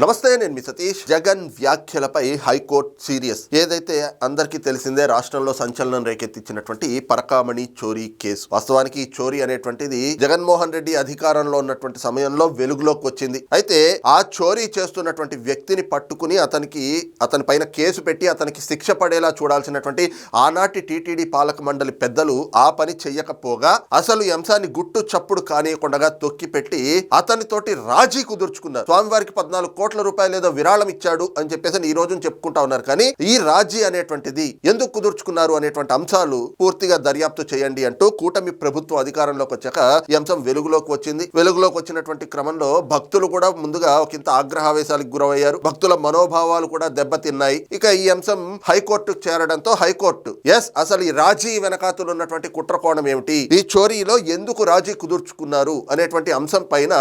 నమస్తే నేను మీ సతీష్. జగన్ వ్యాఖ్యలపై హైకోర్టు సీరియస్. ఏదైతే అందరికీ తెలిసిందే రాష్ట్రంలో సంచలనం రేకెత్తించినటువంటి పరకామణి చోరీ కేసు. వాస్తవానికి ఈ చోరీ అనేటువంటిది జగన్మోహన్ రెడ్డి అధికారంలో ఉన్నటువంటి సమయంలో వెలుగులోకి వచ్చింది. అయితే ఆ చోరీ చేస్తున్నటువంటి వ్యక్తిని పట్టుకుని అతనికి అతని పైన కేసు పెట్టి అతనికి శిక్ష పడేలా చూడాల్సినటువంటి ఆనాటి టీటీడీ పాలక మండలి పెద్దలు ఆ పని చెయ్యకపోగా అసలు ఈ అంశాన్ని గుట్టు చప్పుడు కానియకుండా తొక్కిపెట్టి అతనితోటి రాజీ కుదుర్చుకున్నారు. స్వామివారికి పద్నాలుగు కోట్ల రూపాయలు ఏదో విరాళం ఇచ్చాడు అని చెప్పేసి ఈ రోజు చెప్పుకుంటా ఉన్నారు. కానీ ఈ రాజీ అనేటువంటిది ఎందుకు కుదుర్చుకున్నారు అనేటువంటి అంశాలు పూర్తిగా దర్యాప్తు చేయండి అంటూ కూటమి ప్రభుత్వం అధికారంలోకి వచ్చాక ఈ అంశం వెలుగులోకి వచ్చింది. వెలుగులోకి వచ్చినటువంటి క్రమంలో భక్తులు కూడా ముందుగా ఒకంత ఆగ్రహావేశాలకు గురయ్యారు భక్తుల మనోభావాలు కూడా దెబ్బతిన్నాయి. ఇక ఈ అంశం హైకోర్టుకు చేరడంతో హైకోర్టు ఎస్ అసలు ఈ రాజీ వెనకాతలు ఉన్నటువంటి కుట్రకోణం ఏమిటి? ఈ చోరీలో ఎందుకు రాజీ కుదుర్చుకున్నారు? అనేటువంటి అంశం పైన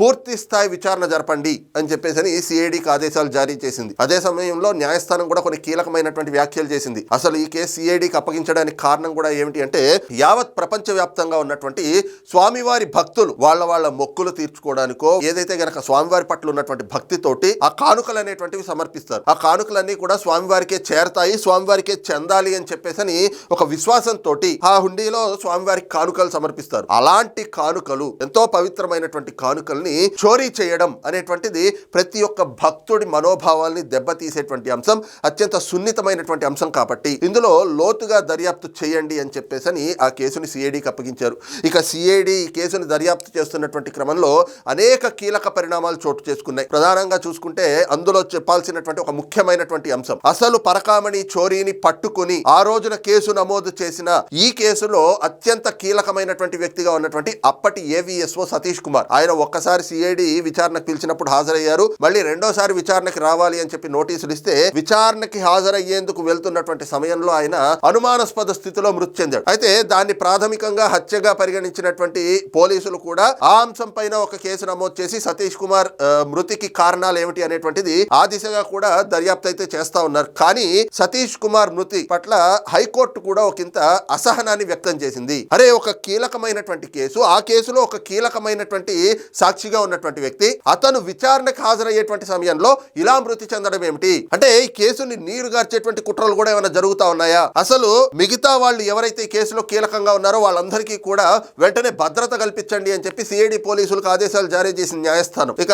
పూర్తి స్థాయి విచారణ జరపండి అని చెప్పేసి సిఐడికి ఆదేశాలు జారీ చేసింది. అదే సమయంలో న్యాయస్థానం కూడా కొన్ని కీలకమైనటువంటి వ్యాఖ్యలు చేసింది. అసలు ఈ కేసు సిఐడికి అప్పగించడానికి కారణం కూడా ఏమిటి అంటే యావత్ ప్రపంచ వ్యాప్తంగా ఉన్నటువంటి స్వామివారి భక్తులు వాళ్ళ వాళ్ళ మొక్కులు తీర్చుకోవడానికో ఏదైతే గనక స్వామివారి పట్ల ఉన్నటువంటి భక్తితోటి ఆ కానుకలు అనేటువంటివి సమర్పిస్తారు. ఆ కానుకలన్నీ కూడా స్వామివారికే చేరతాయి స్వామివారికే చెందాలి అని చెప్పేసి ఒక విశ్వాసంతో ఆ హుండీలో స్వామివారికి కానుకలు సమర్పిస్తారు. అలాంటి కానుకలు ఎంతో పవిత్రమైనటువంటి కానుకల్ని చోరీ చేయడం అనేటువంటిది ప్రతి ప్రతి ఒక్క భక్తుడి మనోభావాల్ని దెబ్బతీసేటువంటి అంశం అత్యంత సున్నితమైనటువంటి అంశం కాబట్టి ఇందులో లోతుగా దర్యాప్తు చేయండి అని చెప్పేసి ఆ కేసుని సిఐడికి అప్పగించారు. ఇక సిఐడి ఈ కేసుని దర్యాప్తు చేస్తున్నటువంటి క్రమంలో అనేక కీలక పరిణామాలు చోటు చేసుకున్నాయి. ప్రధానంగా చూసుకుంటే అందులో చెప్పాల్సినటువంటి ఒక ముఖ్యమైనటువంటి అంశం అసలు పరకామణి చోరీని పట్టుకుని ఆ రోజున కేసు నమోదు చేసిన ఈ కేసులో అత్యంత కీలకమైనటువంటి వ్యక్తిగా ఉన్నటువంటి అప్పటి ఏవిఎస్ఓ సతీష్ కుమార్. ఆయన ఒక్కసారి సిఐడి విచారణకు పిలిచినప్పుడు హాజరయ్యారు. మళ్ళీ రెండోసారి విచారణకి రావాలి అని చెప్పి నోటీసులు ఇస్తే విచారణకి హాజరయ్యేందుకు వెళ్తున్నటువంటి సమయంలో ఆయన అనుమానాస్పద స్థితిలో మృతి చెందాడు. అయితే దాన్ని ప్రాథమికంగా హత్యగా పరిగణించినటువంటి పోలీసులు కూడా ఆ అంశం పైన ఒక కేసు నమోదు చేసి సతీష్ కుమార్ మృతికి కారణాలు ఏమిటి అనేటువంటిది ఆ దిశగా కూడా దర్యాప్తు అయితే చేస్తా ఉన్నారు. కానీ సతీష్ కుమార్ మృతి పట్ల హైకోర్టు కూడా ఒకంత అసహనాన్ని వ్యక్తం చేసింది. అరే ఒక కీలకమైనటువంటి కేసు ఆ కేసులో ఒక కీలకమైనటువంటి సాక్షిగా ఉన్నటువంటి వ్యక్తి అతను విచారణకు అయ్యేటువంటి సమయంలో ఇలా మృతి చెందడం ఏమిటి? అంటే ఈ కేసుని నీరు గార్చేటువంటి కుట్రలు కూడా ఏమైనా జరుగుతా ఉన్నాయా? అసలు మిగతా వాళ్ళు ఎవరైతే కేసులో కీలకంగా ఉన్నారో వాళ్ళందరికీ కూడా వెంటనే భద్రత కల్పించండి అని చెప్పి సిఐడి పోలీసులకు ఆదేశాలు జారీ చేసిన న్యాయస్థానం. ఇక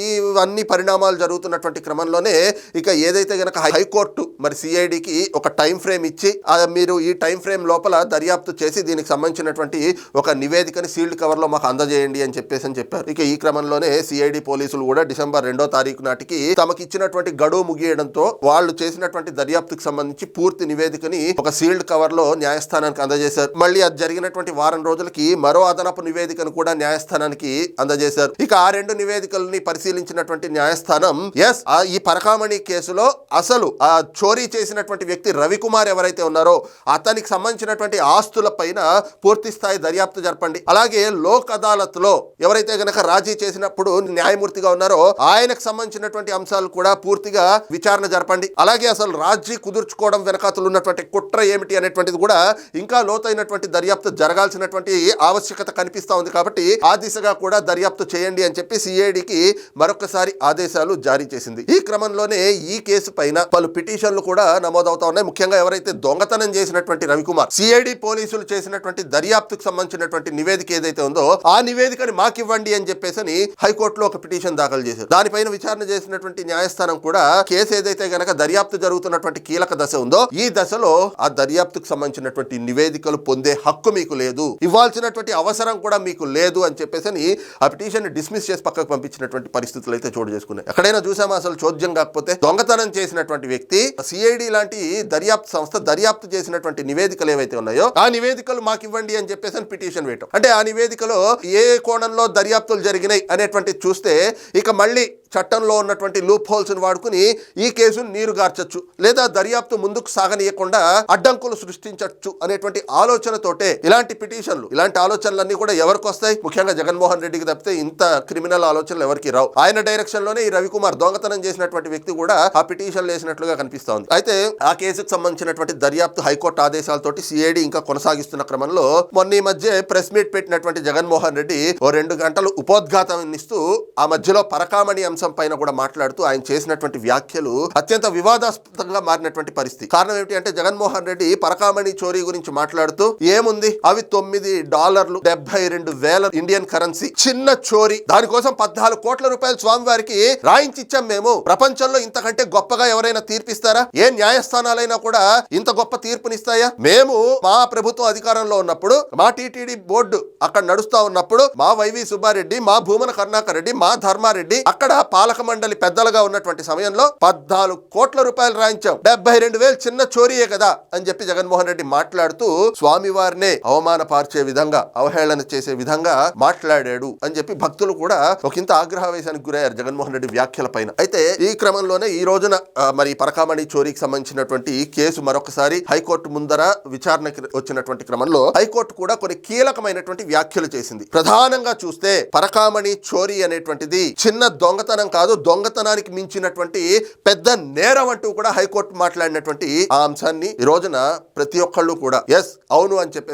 ఇవన్నీ పరిణామాలు జరుగుతున్నటువంటి క్రమంలోనే ఇక ఏదైతే గనక హైకోర్టు మరి సిఐడికి ఒక టైం ఫ్రేమ్ ఇచ్చి మీరు ఈ టైం ఫ్రేమ్ లోపల దర్యాప్తు చేసి దీనికి సంబంధించినటువంటి ఒక నివేదికని సీల్డ్ కవర్లో మాకు అందజేయండి అని చెప్పేసి అని చెప్పారు. ఇక ఈ క్రమంలోనే సిఐడి పోలీసులు కూడా డిసెంబర్ రెండో తారీఖు నాటికి తమకి ఇచ్చినటువంటి గడువు ముగియడంతో వాళ్ళు చేసినటువంటి దర్యాప్తుకు సంబంధించి పూర్తి నివేదికని ఒక సీల్డ్ కవర్లో న్యాయస్థానానికి అందజేశారు. మళ్ళీ అది జరిగినటువంటి వారం రోజులకి మరో అదనపు నివేదికను కూడా న్యాయస్థానానికి అందజేశారు. ఇక ఆ రెండు నివేదికల్ని పరిశీలించినటువంటి న్యాయస్థానం ఎస్ ఈ పరకామణి కేసులో అసలు ఆ చోరీ చేసినటువంటి వ్యక్తి రవికుమార్ ఎవరైతే ఉన్నారో అతనికి సంబంధించినటువంటి ఆస్తుల పైన పూర్తి స్థాయి దర్యాప్తు జరపండి. అలాగే లోక్ అదాలత్లో ఎవరైతే గనక రాజీ చేసినప్పుడు న్యాయమూర్తిగా ఉన్నారో ఆయన ఆయనకు సంబంధించినటువంటి అంశాలు కూడా పూర్తిగా విచారణ జరపండి. అలాగే అసలు రాజీ కుదుర్చుకోవడం వెనకాతలు ఉన్నటువంటి కుట్ర ఏమిటి అనేటువంటిది కూడా ఇంకా లోతైనటువంటి దర్యాప్తు జరగాల్సినటువంటి ఆవశ్యకత కనిపిస్తూ ఉంది కాబట్టి ఆ దిశగా కూడా దర్యాప్తు చేయండి అని చెప్పి సిఐడికి మరొకసారి ఆదేశాలు జారీ చేసింది. ఈ క్రమంలోనే ఈ కేసు పైన పలు పిటిషన్లు కూడా నమోదవుతా ఉన్నాయి. ముఖ్యంగా ఎవరైతే దొంగతనం చేసినటువంటి రవికుమార్ సిఐడి పోలీసులు చేసినటువంటి దర్యాప్తుకు సంబంధించినటువంటి నివేదిక ఏదైతే ఉందో ఆ నివేదికని మాకివ్వండి అని చెప్పేసి హైకోర్టులో ఒక పిటిషన్ దాఖలు చేశారు. దానిపైన విచారణ చేసినటువంటి న్యాయస్థానం కూడా కేసు ఏదైతే గనక దర్యాప్తు జరుగుతున్నటువంటి కీలక దశ ఉందో ఈ దశలో ఆ దర్యాప్తుకు సంబంధించినటువంటి నివేదికలు పొందే హక్కు మీకు లేదు. ఇవ్వాల్సినటువంటి అవసరం కూడా మీకు లేదు అని చెప్పేసి ఆ పిటిషన్ డిస్మిస్ చేసి పక్కకు పంపించినటువంటి పరిస్థితులు అయితే చోటు చేసుకున్నాయి. ఎక్కడైనా చూసామా? అసలు చోద్యం కాకపోతే దొంగతనం చేసినటువంటి వ్యక్తి సిఐడి లాంటి దర్యాప్తు సంస్థ దర్యాప్తు చేసినటువంటి నివేదికలు ఏవైతే ఉన్నాయో ఆ నివేదికలు మాకు ఇవ్వండి అని చెప్పేసి అని పిటిషన్ వేయటం. అంటే ఆ నివేదికలో ఏ కోణంలో దర్యాప్తులు జరిగినాయి అనేటువంటి చూస్తే ఇక మళ్ళీ చట్టంలో ఉన్నటువంటి లూప్ హోల్స్ని వాడుకుని ఈ కేసును నీరు గార్చచ్చు లేదా దర్యాప్తు ముందుకు సాగనీయకుండా అడ్డంకులు సృష్టించవచ్చు అనేటువంటి ఆలోచనతోటే ఇలాంటి పిటిషన్లు ఇలాంటి ఆలోచనలన్నీ కూడా ఎవరికి వస్తాయి? ముఖ్యంగా జగన్మోహన్ రెడ్డికి తప్పితే ఇంత క్రిమినల్ ఆలోచనలు ఎవరికి రావు. ఆయన డైరెక్షన్లోనే ఈ రవికుమార్ దొంగతనం చేసినటువంటి వ్యక్తి కూడా ఆ పిటిషన్లు వేసినట్లుగా కనిపిస్తోంది. అయితే ఆ కేసుకు సంబంధించినటువంటి దర్యాప్తు హైకోర్టు ఆదేశాలతోటి సిఐడి ఇంకా కొనసాగిస్తున్న క్రమంలో మొన్న ఈ మధ్య ప్రెస్ మీట్ పెట్టినటువంటి జగన్మోహన్ రెడ్డి ఓ రెండు గంటలు ఉపోద్ఘాతం ఇస్తూ ఆ మధ్యలో పరకామణి అంశం పైన కూడా మాట్లాడుతూ ఆయన చేసినటువంటి వ్యాఖ్యలు అత్యంత వివాదాస్పదంగా మారినటువంటి పరిస్థితి. కారణం ఏమిటి అంటే జగన్మోహన్ రెడ్డి పరకామణి చోరీ గురించి మాట్లాడుతూ ఏముంది? అవి తొమ్మిది డాలర్లు డెబ్బై రెండు వేల ఇండియన్ కరెన్సీ. చిన్న చోరీ. దానికోసం పద్నాలుగు కోట్ల రూపాయలు స్వామివారికి రాయించిచ్చాం మేము. ప్రపంచంలో ఇంతకంటే గొప్పగా ఎవరైనా తీర్పిస్తారా? ఏ న్యాయస్థానాలైనా కూడా ఇంత గొప్ప తీర్పునిస్తాయా? మేము మా ప్రభుత్వం అధికారంలో ఉన్నప్పుడు మా టీటీడీ బోర్డు అక్కడ నడుస్తా ఉన్నప్పుడు మా వైవి సుబ్బారెడ్డి మా భూమన కరుణాకర్ రెడ్డి మా ధర్మారెడ్డి అక్కడ పాలక మండలి పెద్దలుగా ఉన్నటువంటి సమయంలో పద్నాలుగు కోట్ల రూపాయలు రాయించాం. డెబ్బై రెండు వేలు చిన్న చోరీయే కదా అని చెప్పి జగన్మోహన్ రెడ్డి మాట్లాడుతూ స్వామివారినే అవమానపార్చే విధంగా అవహేళన చేసే విధంగా మాట్లాడాడు అని చెప్పి భక్తులు కూడా ఒకంత ఆగ్రహవేశానికి గురయ్యారు జగన్మోహన్ రెడ్డి వ్యాఖ్యల పైన. అయితే ఈ క్రమంలోనే ఈ రోజున మరి పరకామణి చోరీకి సంబంధించినటువంటి కేసు మరొకసారి హైకోర్టు ముందర విచారణకి వచ్చినటువంటి క్రమంలో హైకోర్టు కూడా కొన్ని కీలకమైనటువంటి వ్యాఖ్యలు చేసింది. ప్రధానంగా చూస్తే పరకామణి చోరీ అనేటువంటిది చిన్న దొంగతనం కాదు దొంగతనానికి మించినటువంటి పెద్ద నేరం అంటూ కూడా హైకోర్టు మాట్లాడినటువంటి ఆ అంశాన్ని ఈ రోజున ప్రతి ఒక్కళ్ళు కూడా ఎస్ అవును అని చెప్పేసి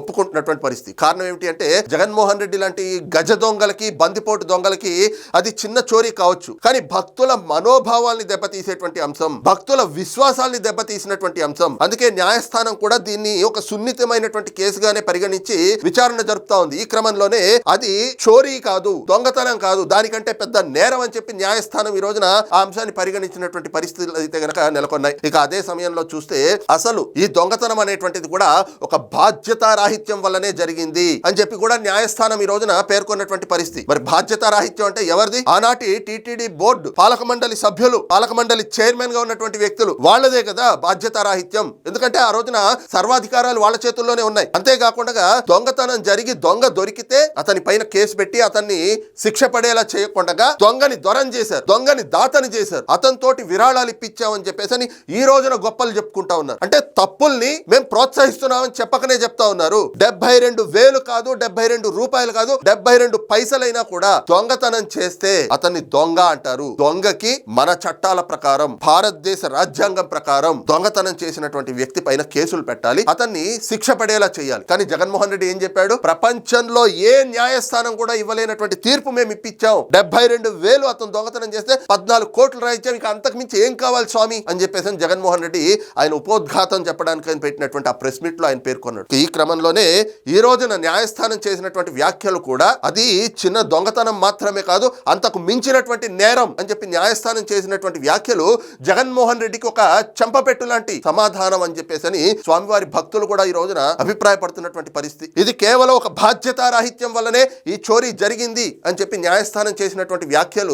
ఒప్పుకుంటున్నటువంటి పరిస్థితి. కారణం ఏమిటి అంటే జగన్మోహన్ రెడ్డి లాంటి గజ దొంగలకి బందిపోటు దొంగలకి అది చిన్న చోరీ కావచ్చు. కానీ భక్తుల మనోభావాల్ని దెబ్బతీసేటువంటి అంశం భక్తుల విశ్వాసాల్ని దెబ్బతీసినటువంటి అంశం అందుకే న్యాయస్థానం కూడా దీన్ని ఒక సున్నితమైనటువంటి కేసుగానే పరిగణించి విచారణ జరుపుతా ఉంది. ఈ క్రమంలోనే అది చోరీ కాదు దొంగతనం కాదు దానికంటే పెద్ద నేరం అని చెప్పి న్యాయస్థానం ఈ రోజున ఆ అంశాన్ని పరిగణించినటువంటి పరిస్థితులు అయితే గనక నెలకొన్నాయి. ఇక అదే సమయంలో చూస్తే అసలు ఈ దొంగతనం అనేటువంటిది కూడా ఒక బాధ్యతారాహిత్యం వల్లనే జరిగింది అని చెప్పి కూడా న్యాయస్థానం ఈ రోజున పేర్కొన్నటువంటి పరిస్థితి. మరి బాధ్యతారాహిత్యం అంటే ఎవరిది? ఆనాటి టిటిడి బోర్డు పాలక మండలి సభ్యులు పాలక మండలి చైర్మన్గా ఉన్నటువంటి వ్యక్తులు వాళ్ళదే కదా బాధ్యతారాహిత్యం. ఎందుకంటే ఆ రోజున సర్వాధికారాలు వాళ్ళ చేతుల్లోనే ఉన్నాయి. అంతేకాకుండా దొంగతనం జరిగి దొంగ దొరికితే అతని పైన కేసు పెట్టి అతన్ని శిక్ష పడేలా చేయకుండా దొంగ దొంగని దొరం చేశారు దొంగని దాతని చేశారు. అతనితోటి విరాళాలు ఇప్పించామని చెప్పేసి అని ఈ రోజున గొప్పలు చెప్పుకుంటా ఉన్నారు. అంటే తప్పుల్ని మేము ప్రోత్సహిస్తున్నామని చెప్పకనే చెప్తా ఉన్నారు. డెబ్బై రెండు వేలు కాదు డెబ్బై రెండు రూపాయలు కాదు డెబ్బై రెండు పైసలైనా కూడా దొంగతనం చేస్తే అతన్ని దొంగ అంటారు. దొంగకి మన చట్టాల ప్రకారం భారతదేశ రాజ్యాంగం ప్రకారం దొంగతనం చేసినటువంటి వ్యక్తి పైన కేసులు పెట్టాలి. అతన్ని శిక్ష పడేలా చేయాలి. కానీ జగన్మోహన్ రెడ్డి ఏం చెప్పాడు? ప్రపంచంలో ఏ న్యాయస్థానం కూడా ఇవ్వలేనటువంటి తీర్పు మేము ఇప్పించాం. డెబ్బై రెండు వేలు అతను దొంగతనం చేస్తే పద్నాలుగు కోట్లు రాయించాం ఇంకా అంతకు మించి ఏం కావాలి స్వామి? అని చెప్పేసి జగన్మోహన్ రెడ్డి ఆయన ఉపోద్ఘాతం చెప్పడానికి ఆయన పెట్టినటువంటి ఆ ప్రెస్ మీట్లో ఆయన పేర్కొన్నాడు. ఈ క్రమంలోనే ఈ రోజున న్యాయస్థానం చేసినటువంటి వ్యాఖ్యలు కూడా అది చిన్న దొంగతనం మాత్రమే కాదు అంతకు మించినటువంటి నేరం అని చెప్పి న్యాయస్థానం చేసినటువంటి వ్యాఖ్యలు జగన్మోహన్ రెడ్డికి ఒక చెంపపెట్టు లాంటి సమాధానం అని చెప్పేసి అని స్వామివారి భక్తులు కూడా ఈ రోజున అభిప్రాయపడుతున్నటువంటి పరిస్థితి. ఇది కేవలం ఒక బాధ్యతారాహిత్యం వల్లనే ఈ చోరీ జరిగింది అని చెప్పి న్యాయస్థానం చేసినటువంటి వ్యాఖ్యలు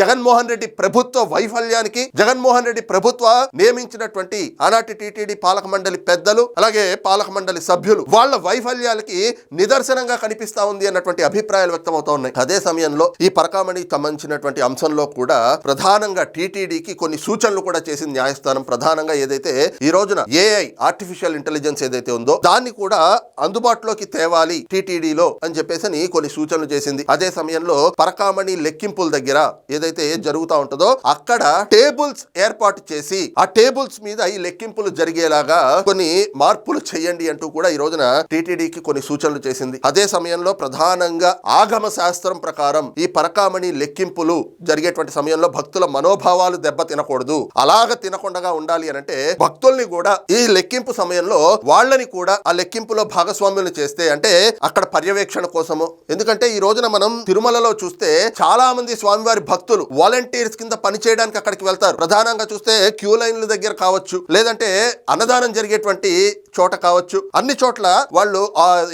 జగన్మోహన్ రెడ్డి ప్రభుత్వ వైఫల్యానికి జగన్మోహన్ రెడ్డి ప్రభుత్వ నియమించినటువంటి ఆనాటి టీటీడీ పాలక మండలి పెద్దలు అలాగే పాలక మండలి సభ్యులు వాళ్ళ వైఫల్యాలకి నిదర్శనంగా కనిపిస్తా ఉంది అన్నటువంటి అభిప్రాయాలు వ్యక్తమవుతా ఉన్నాయి. అదే సమయంలో ఈ పరకామణికి సంబంధించినటువంటి అంశంలో కూడా ప్రధానంగా టీటీడీకి కొన్ని సూచనలు కూడా చేసింది న్యాయస్థానం. ప్రధానంగా ఏదైతే ఈ రోజున ఏఐ ఆర్టిఫిషియల్ ఇంటెలిజెన్స్ ఏదైతే ఉందో దాన్ని కూడా అందుబాటులోకి తేవాలి టీటీడీలో అని చెప్పేసి అని కొన్ని సూచనలు చేసింది. అదే సమయంలో పరకామణి లెక్కింపుల దగ్గర ఏదైతే జరుగుతా ఉంటుందో అక్కడ టేబుల్స్ ఏర్పాటు చేసి ఆ టేబుల్స్ మీద ఈ లెక్కింపులు జరిగేలాగా కొన్ని మార్పులు చేయండి అంటూ కూడా ఈ రోజున టీటీడీకి కొన్ని సూచనలు చేసింది. అదే సమయంలో ప్రధానంగా ఆగమ శాస్త్రం ప్రకారం ఈ పరకామణి లెక్కింపులు జరిగేటువంటి సమయంలో భక్తుల మనోభావాలు దెబ్బ తినకూడదు. అలాగ తినకుండా ఉండాలి అని అంటే భక్తుల్ని కూడా ఈ లెక్కింపు సమయంలో వాళ్ళని కూడా ఆ లెక్కింపులో భాగస్వామ్యులు చేస్తే అంటే అక్కడ పర్యవేక్షణ కోసము. ఎందుకంటే ఈ రోజున మనం తిరుమలలో చూస్తే చాలా మంది స్వామి స్వామివారి భక్తులు వాలంటీర్స్ కింద పని చేయడానికి అక్కడికి వెళ్తారు. ప్రధానంగా చూస్తే క్యూ లైన్ల దగ్గర కావచ్చు లేదంటే అన్నదానం జరిగేటువంటి చోట కావచ్చు. అన్ని చోట్ల వాళ్ళు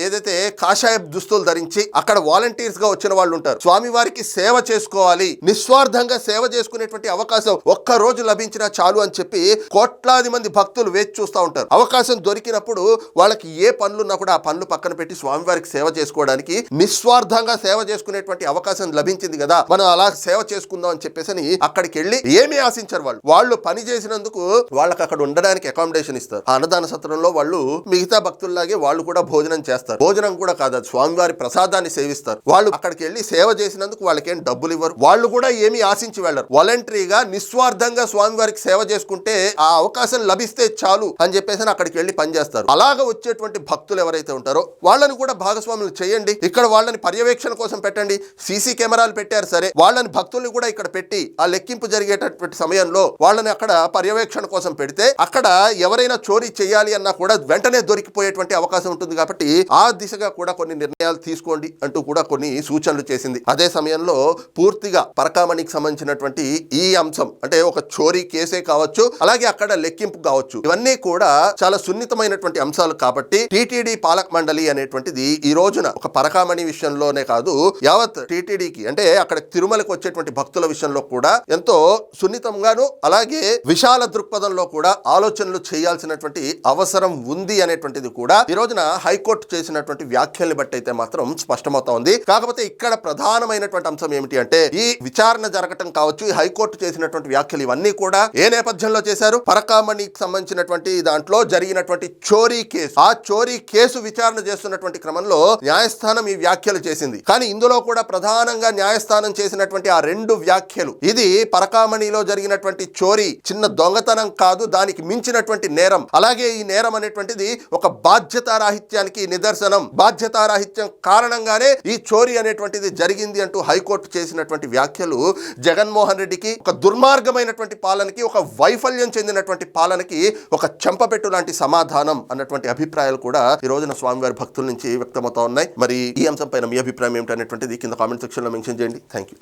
ఏదైతే కాషాయ దుస్తులు ధరించి అక్కడ వాలంటీర్స్గా వచ్చిన వాళ్ళు ఉంటారు. స్వామివారికి సేవ చేసుకోవాలి నిస్వార్థంగా సేవ చేసుకునేటువంటి అవకాశం ఒక్క రోజు లభించినా చాలు అని చెప్పి కోట్లాది మంది భక్తులు వేచి చూస్తూ ఉంటారు. అవకాశం దొరికినప్పుడు వాళ్ళకి ఏ పనులున్నా కూడా ఆ పనులు పక్కన పెట్టి స్వామివారికి సేవ చేసుకోవడానికి నిస్వార్థంగా సేవ చేసుకునేటువంటి అవకాశం లభించింది కదా. మనం అలా సేవ చేసుకుందాం అని చెప్పేసి అని అక్కడికి వెళ్ళి ఏమి ఆశించారు వాళ్ళు. వాళ్ళు పని చేసినందుకు వాళ్ళకి అక్కడ ఉండడానికి అకామిడేషన్ ఇస్తారు. ఆ అన్నదాన సత్రంలో వాళ్ళు మిగతా భక్తుల్లాగే వాళ్ళు కూడా భోజనం చేస్తారు. భోజనం కూడా కాదు స్వామివారి ప్రసాదాన్ని సేవిస్తారు. వాళ్ళు అక్కడికి వెళ్ళి సేవ చేసినందుకు వాళ్ళకేం డబ్బులు ఇవ్వరు. వాళ్ళు కూడా ఏమి ఆశించి వెళ్ళరు. వాలంటరీగా నిస్వార్థంగా స్వామివారికి సేవ చేసుకుంటే ఆ అవకాశం లభిస్తే చాలు అని చెప్పేసి అక్కడికి వెళ్ళి పనిచేస్తారు అలాగ వచ్చేటువంటి భక్తులు ఎవరైతే ఉంటారో వాళ్ళని కూడా భాగస్వాములు చేయండి. ఇక్కడ వాళ్ళని పర్యవేక్షణ కోసం పెట్టండి. సీసీ కెమెరాలు పెట్టారు సరే. వాళ్ళ వాళ్ళని భక్తుల్ని కూడా ఇక్కడ పెట్టి ఆ లెక్కింపు జరిగేటటువంటి సమయంలో వాళ్ళని అక్కడ పర్యవేక్షణ కోసం పెడితే అక్కడ ఎవరైనా చోరీ చేయాలి అన్నా కూడా వెంటనే దొరికిపోయేటువంటి అవకాశం ఉంటుంది కాబట్టి ఆ దిశగా కూడా కొన్ని నిర్ణయాలు తీసుకోండి అంటూ కూడా కొన్ని సూచనలు చేసింది. అదే సమయంలో పూర్తిగా పరకామణికి సంబంధించినటువంటి ఈ అంశం అంటే ఒక చోరీ కేసే కావచ్చు అలాగే అక్కడ లెక్కింపు కావచ్చు ఇవన్నీ కూడా చాలా సున్నితమైనటువంటి అంశాలు కాబట్టి టిటిడి పాలక మండలి అనేటువంటిది ఈ రోజున ఒక పరకామణి విషయంలోనే కాదు యావత్ టీటీడీకి అంటే అక్కడ తిరుమలకు వచ్చేటువంటి భక్తుల విషయంలో కూడా ఎంతో సున్నితంగాను అలాగే విశాల దృక్పథంలో కూడా ఆలోచనలు చేయాల్సినటువంటి అవసరం ఉంది అనేటువంటిది కూడా ఈ రోజున హైకోర్టు చేసినటువంటి వ్యాఖ్యల్ని బట్టి అయితే మాత్రం స్పష్టమవుతా ఉంది. కాకపోతే ఇక్కడ ప్రధానమైనటువంటి అంశం ఏమిటి అంటే ఈ విచారణ జరగటం కావచ్చు ఈ హైకోర్టు చేసినటువంటి వ్యాఖ్యలు ఇవన్నీ కూడా ఏ నేపథ్యంలో చేశారు? పరకామణికి సంబంధించినటువంటి దాంట్లో జరిగినటువంటి చోరీ కేసు. ఆ చోరీ కేసు విచారణ చేస్తున్నటువంటి క్రమంలో న్యాయస్థానం ఈ వ్యాఖ్యలు చేసింది. కానీ ఇందులో కూడా ప్రధానంగా న్యాయస్థానం చేసినటువంటి ఆ రెండు వ్యాఖ్యలు. ఇది పరకామణిలో జరిగినటువంటి చోరీ చిన్న దొంగతనం కాదు దానికి మించినటువంటి నేరం. అలాగే ఈ నేరం అనేటువంటిది ఒక బాధ్యతారాహిత్యానికి నిదర్శనం. బాధ్యతారాహిత్యం కారణంగానే ఈ చోరీ అనేటువంటిది జరిగింది అంటూ హైకోర్టు చేసినటువంటి వ్యాఖ్యలు జగన్మోహన్ రెడ్డికి ఒక దుర్మార్గమైనటువంటి పాలనకి ఒక వైఫల్యం చెందినటువంటి పాలనకి ఒక చెంపపెట్టు లాంటి సమాధానం అన్నటువంటి అభిప్రాయాలు కూడా ఈ రోజున స్వామివారి భక్తుల నుంచి వ్యక్తమవుతా ఉన్నాయి. మరి ఈ అంశం పైన మీ అభిప్రాయం ఏమిటనేటువంటిది కింద కామెంట్ సెక్షన్లో మెన్షన్ చేయండి. Thank you